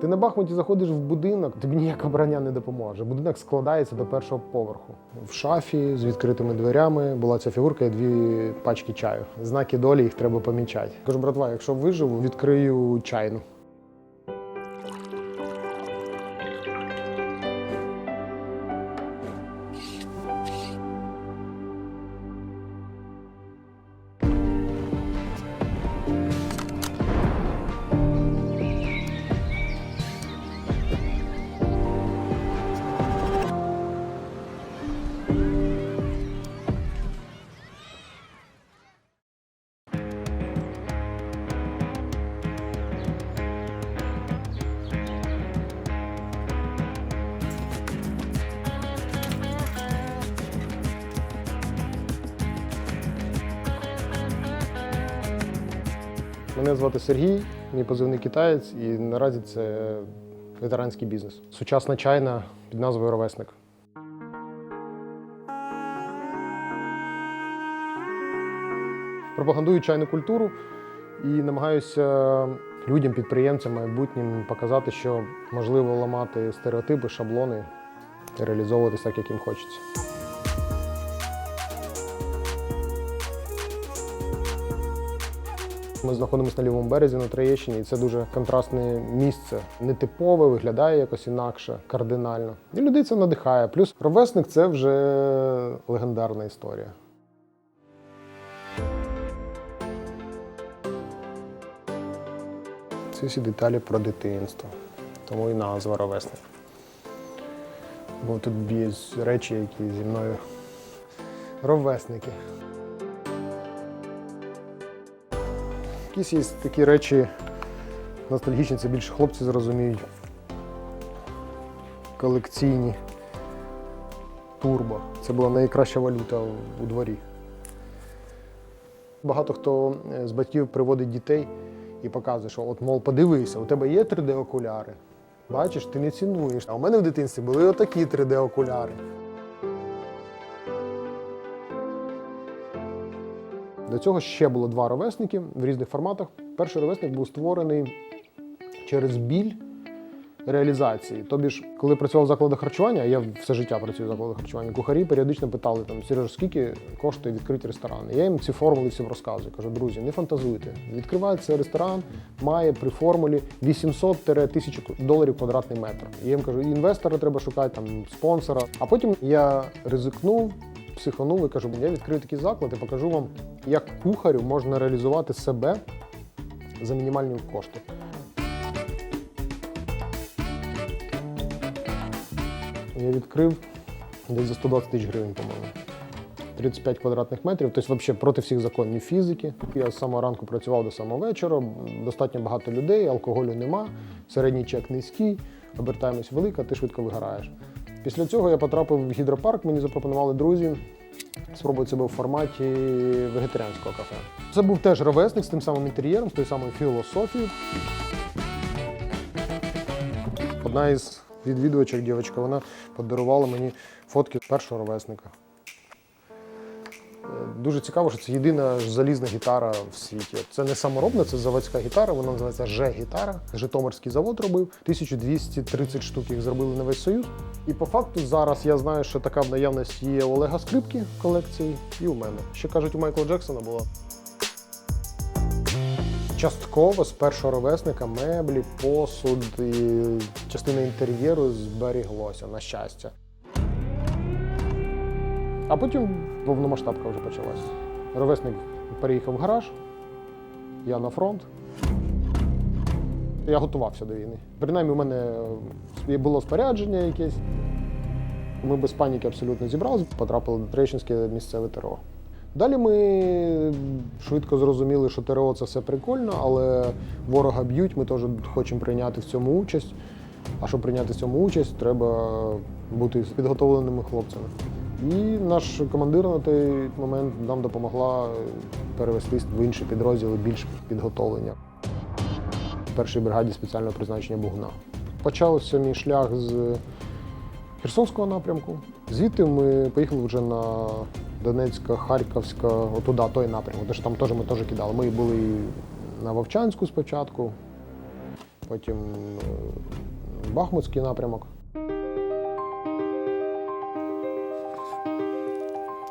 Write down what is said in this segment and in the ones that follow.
Ти на Бахмуті заходиш в будинок, тобі ніяка броня не допоможе. Будинок складається до першого поверху. В шафі з відкритими дверями була ця фігурка і дві пачки чаю. Знаки долі їх треба помічати. Кажу, братва, якщо виживу, відкрию чайну. Мене звати Сергій, мій позивний китаєць, і наразі це ветеранський бізнес. Сучасна чайна під назвою Ровесник. Пропагандую чайну культуру і намагаюся людям, підприємцям, майбутнім показати, що можливо ламати стереотипи, шаблони і реалізовуватись так, як їм хочеться. Ми знаходимося на лівому березі на Троєщині, і це дуже контрастне місце. Нетипове, виглядає якось інакше, кардинально. І людей це надихає. Плюс ровесник це вже легендарна історія. Це всі деталі про дитинство. Тому і назва ровесник. Бо тут є речі, які зі мною ровесники. Якісь є такі речі ностальгічні, це більше хлопці зрозуміють. Колекційні турбо. Це була найкраща валюта у дворі. Багато хто е, з батьків приводить дітей і показує, що от, мол, подивися, у тебе є 3D-окуляри. Бачиш, ти не цінуєш. А у мене в дитинстві були отакі 3D-окуляри. До цього ще було два ровесники в різних форматах. Перший ровесник був створений через біль реалізації. Тобі ж, коли працював в закладах харчування, я все життя працюю в закладах харчування, кухарі періодично питали там, Сереж, скільки коштує відкрити ресторан? Я їм ці формули всім розказую. Кажу, друзі, не фантазуйте. Відкривається ресторан, має при формулі 800-1000 доларів квадратний метр. Я їм кажу, інвестора треба шукати, там, спонсора. А потім я ризикнув, психанув і кажу, я відкрию такий заклад і покажу вам, як кухарю можна реалізувати себе за мінімальні кошти. Я відкрив десь за 120 тисяч гривень, по-моєму. 35 квадратних метрів, тобто взагалі проти всіх законів фізики. Я з самого ранку працював до самого вечора, достатньо багато людей, алкоголю нема, середній чек низький, обертаємось велика, ти швидко вигораєш. Після цього я потрапив в гідропарк, мені запропонували друзі спробувати себе в форматі вегетаріанського кафе. Це був теж ровесник з тим самим інтер'єром, з тою самою філософією. Одна із відвідувачок, дівчинка, вона подарувала мені фотки першого ровесника. Е, Дуже цікаво, що це єдина залізна гітара в світі. Це не саморобна, це заводська гітара, вона називається Ж-гітара. Житомирський завод робив. 1230 штук їх зробили на весь Союз. І по факту зараз я знаю, що така в наявності є у Олега Скрипки в колекції і у мене. Ще кажуть, у Майкла Джексона була. Частково з першого ровесника меблі, посуд і частина інтер'єру зберіглося, на щастя. А потім повномасштабка вже почалась. Ровесник переїхав в гараж, я на фронт. Я готувався до війни. Принаймні, у мене було спорядження якесь. Ми без паніки абсолютно зібралися, потрапили до Трещинське місцеве ТРО. Далі ми швидко зрозуміли, що ТРО це все прикольно, але ворога б'ють, ми теж хочемо прийняти в цьому участь. А щоб прийняти в цьому участь, треба бути підготовленими хлопцями. І наш командир на той момент нам допомогла перевестись в інші підрозділи більш підготовлення. Першій бригаді спеціального призначення Бугна. Почався мій шлях з Херсонського напрямку. Звідти ми поїхали вже на Донецька, Харківська, отуда, той напрямок. Тож там теж ми теж кидали. Ми були на Вовчанську спочатку. потім е, Бахмутський напрямок.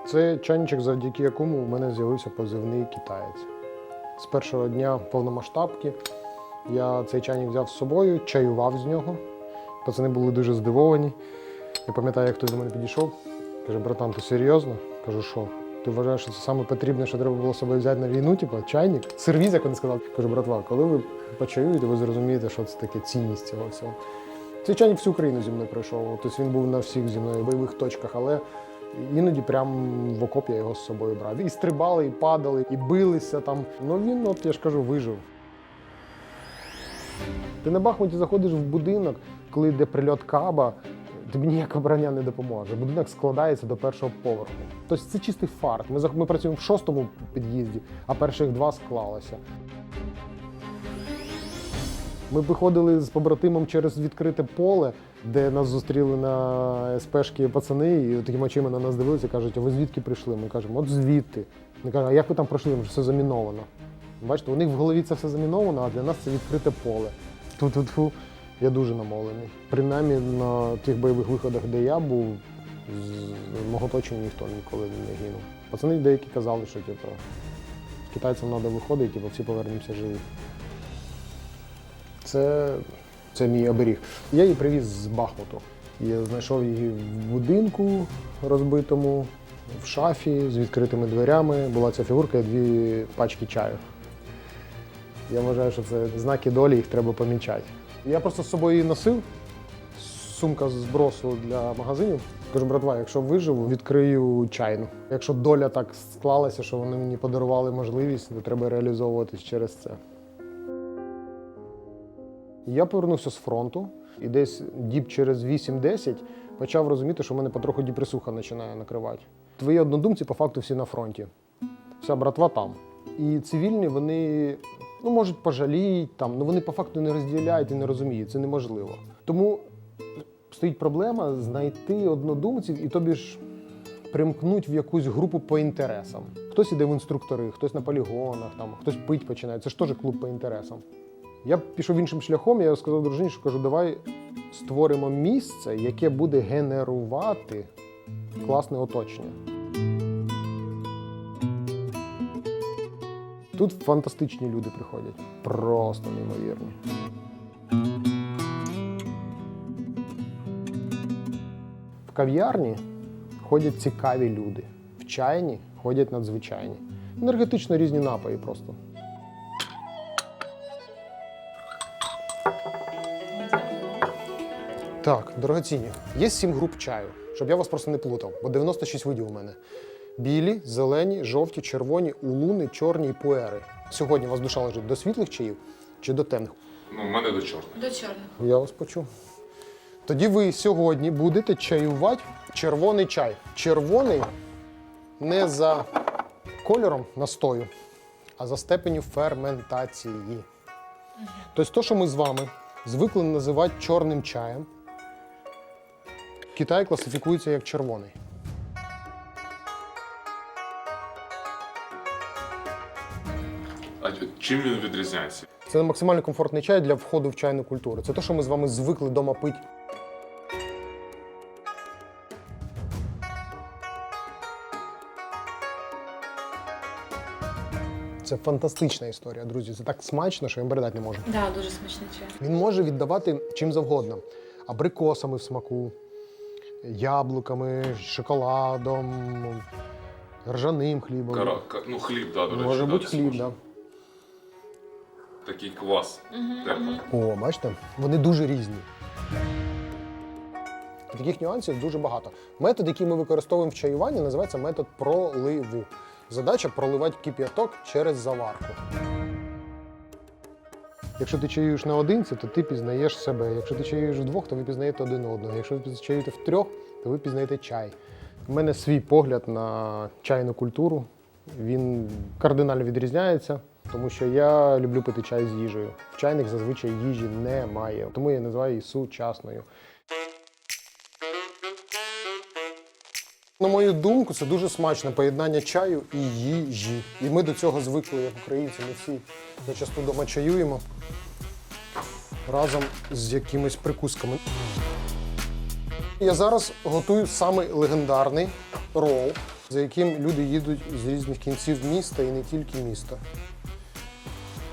Це чайничок, завдяки якому у мене з'явився позивний китаєць. З першого дня повномасштабки я цей чайник взяв з собою, чаював з нього. Пацани були дуже здивовані. Я пам'ятаю, як хтось до мене підійшов. Каже, братан, ти серйозно? Кажу, що? Ти вважаєш, що це саме потрібне, що треба було з собою взяти на війну, типу, чайник? Сервіз, як вони сказали. Кажу, братва, коли ви почаюєте, ви зрозумієте, що це таке цінність цього всього. Цей чайник всю Україну зі мною пройшов. Тобто він був на всіх зі мною бойових точках, але іноді прям в окоп я його з собою брав. І стрибали, і падали, і билися там. Ну він, от я ж кажу, вижив. Ти на Бахмуті заходиш в будинок, коли йде прильот каба, тобі ніяка броня не допоможе. Будинок складається до першого поверху. Тобто це чистий фарт. Ми, ми працюємо в шостому під'їзді, а перших два склалося. Ми виходили з побратимом через відкрите поле, де нас зустріли на СПшки пацани, і такими очима на нас дивилися, кажуть, а ви звідки прийшли? Ми кажемо, от звідти. Вони кажуть, а як ви там пройшли? Ми все заміновано. Бачите, у них в голові це все заміновано, а для нас це відкрите поле. Ту-ту-ту. Я дуже намолений. Принаймні на тих бойових виходах, де я був, з мого оточення ніхто ніколи не гинув. Пацани деякі казали, що типу, з китайцям треба виходити, типу, всі повернемося живі. Це, це мій оберіг. Я її привіз з Бахмуту. Я знайшов її в будинку розбитому, в шафі з відкритими дверями. Була ця фігурка дві пачки чаю. Я вважаю, що це знаки долі, їх треба помічати. Я просто з собою носив, сумка збросу для магазинів. Кажу, братва, якщо виживу, відкрию чайну. Якщо доля так склалася, що вони мені подарували можливість, то треба реалізовуватись через це. Я повернувся з фронту і десь діб через 8-10 почав розуміти, що в мене потроху діпресуха починає накривати. Твої однодумці по факту всі на фронті. Вся братва там. І цивільні вони ну, можуть пожаліють там, але вони по факту не розділяють і не розуміють. Це неможливо. Тому стоїть проблема знайти однодумців і тобі ж примкнуть в якусь групу по інтересам. Хтось іде в інструктори, хтось на полігонах, там, хтось пить починає. Це ж теж клуб по інтересам. Я пішов іншим шляхом, я сказав дружині, що кажу, давай створимо місце, яке буде генерувати класне оточення. Тут фантастичні люди приходять. Просто неймовірні. В кав'ярні ходять цікаві люди. В чайні ходять надзвичайні. Енергетично різні напої просто. Так, дорогоцінні, є сім груп чаю, щоб я вас просто не плутав, бо 96 видів у мене. Білі, зелені, жовті, червоні, улуни, чорні і пуери. Сьогодні у вас душа лежить до світлих чаїв чи до темних? Ну, в мене до чорного. До чорного. Я вас почув. Тоді ви сьогодні будете чаювати червоний чай. Червоний не за кольором настою, а за степеню ферментації. Тобто, те, що ми з вами звикли називати чорним чаєм, Китай класифікується як червоний. Чим він відрізняється? Це максимально комфортний чай для входу в чайну культуру. Це те, що ми з вами звикли вдома пити. Це фантастична історія, друзі. Це так смачно, що я вам передати не можу. Да, дуже смачний чай. Він може віддавати чим завгодно: абрикосами в смаку, яблуками, шоколадом, ржаним хлібом. Кара... Ну, хліб, да, до речі. може да, бути хліб, може. да. Такий квас. Теплий. О, бачите, вони дуже різні. Таких нюансів дуже багато. Метод, який ми використовуємо в чаюванні, називається метод проливу. Задача проливати кип'яток через заварку. Якщо ти чаюєш наодинці, то ти пізнаєш себе. Якщо ти чаюєш вдвох, то ви пізнаєте один одного. Якщо ви чаюєте втрьох, то ви пізнаєте чай. У мене свій погляд на чайну культуру. Він кардинально відрізняється, тому що я люблю пити чай з їжею. В чайних зазвичай їжі немає. Тому я називаю її сучасною. На мою думку, це дуже смачне поєднання чаю і їжі. І ми до цього звикли, як українці. Ми всі зачасту дома чаюємо. разом з якимись прикусками. Я зараз готую самий легендарний рол, за яким люди їдуть з різних кінців міста і не тільки міста.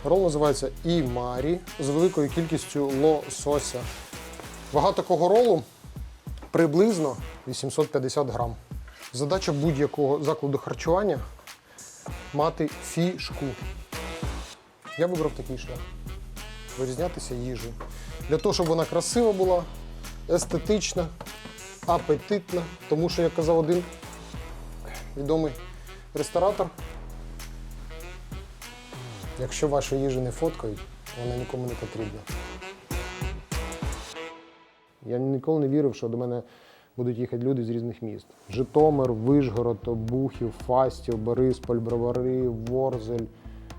Рол називається Імарі з великою кількістю лосося. Вага такого ролу приблизно 850 грам. Задача будь-якого закладу харчування мати фішку. Я вибрав такий шлях. Вирізнятися їжею. Для того, щоб вона красива була, естетична, апетитна. Тому що, як казав один відомий ресторатор, якщо вашу їжу не фоткають, вона нікому не потрібна. Я ніколи не вірив, що до мене будуть їхати люди з різних міст: Житомир, Вишгород, Обухів, Фастів, Борисполь, Бровари, Ворзель.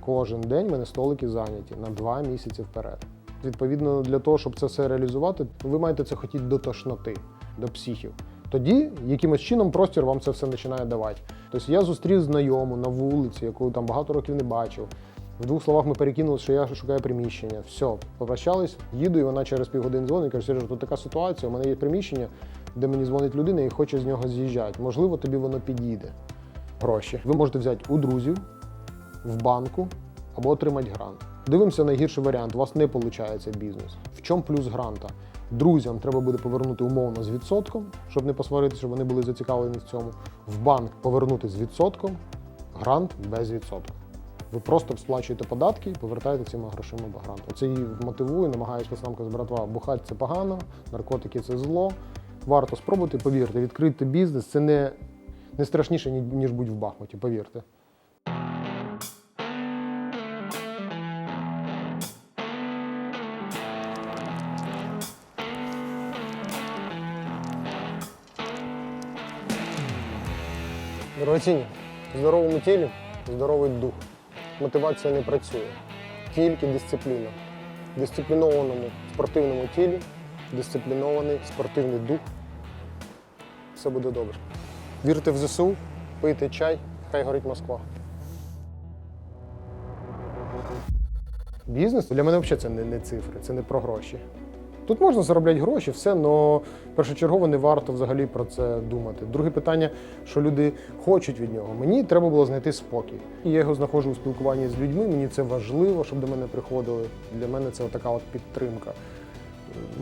Кожен день в мене столики зайняті на два місяці вперед. Відповідно, для того, щоб це все реалізувати, ви маєте це хотіти до тошноти, до психів. Тоді якимось чином простір вам це все починає давати. Тобто я зустрів знайому на вулиці, яку там багато років не бачив. В двох словах ми перекинули, що я шукаю приміщення. Все, попрощались, їду, і вона через півгодини дзвонить і каже, Сережа, тут така ситуація, у мене є приміщення, де мені дзвонить людина і хоче з нього з'їжджати. Можливо, тобі воно підійде. Гроші. Ви можете взяти у друзів, в банку або отримати грант. Дивимося найгірший варіант. У вас не виходить бізнес. В чому плюс гранта? Друзям треба буде повернути умовно з відсотком, щоб не посваритися, щоб вони були зацікавлені в цьому. В банк повернути з відсотком, грант без відсотку. Ви просто сплачуєте податки і повертаєте цими грошима грант. Оце її мотивує, намагаюсь пацанам казати, братва, бухати це погано, наркотики це зло. Варто спробувати, повірте, відкрити бізнес це не, не страшніше, ніж будь в Бахмуті, повірте. Дорогоцінні, в здоровому тілі здоровий дух. Мотивація не працює, тільки дисципліна. В дисциплінованому спортивному тілі, дисциплінований спортивний дух. Все буде добре. Вірте в ЗСУ, пийте чай, хай горить Москва. Бізнес для мене взагалі це не, не цифри, це не про гроші. Тут можна заробляти гроші, все, але першочергово не варто взагалі про це думати. Друге питання, що люди хочуть від нього. Мені треба було знайти спокій. І я його знаходжу у спілкуванні з людьми. Мені це важливо, щоб до мене приходили. Для мене це така от підтримка.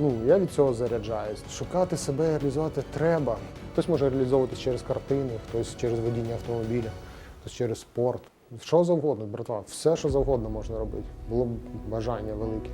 Ну, я від цього заряджаюсь. Шукати себе, реалізувати треба. Хтось може реалізовуватись через картини, хтось через водіння автомобіля, хтось через спорт. Що завгодно, братва, все, що завгодно можна робити. Було б бажання велике.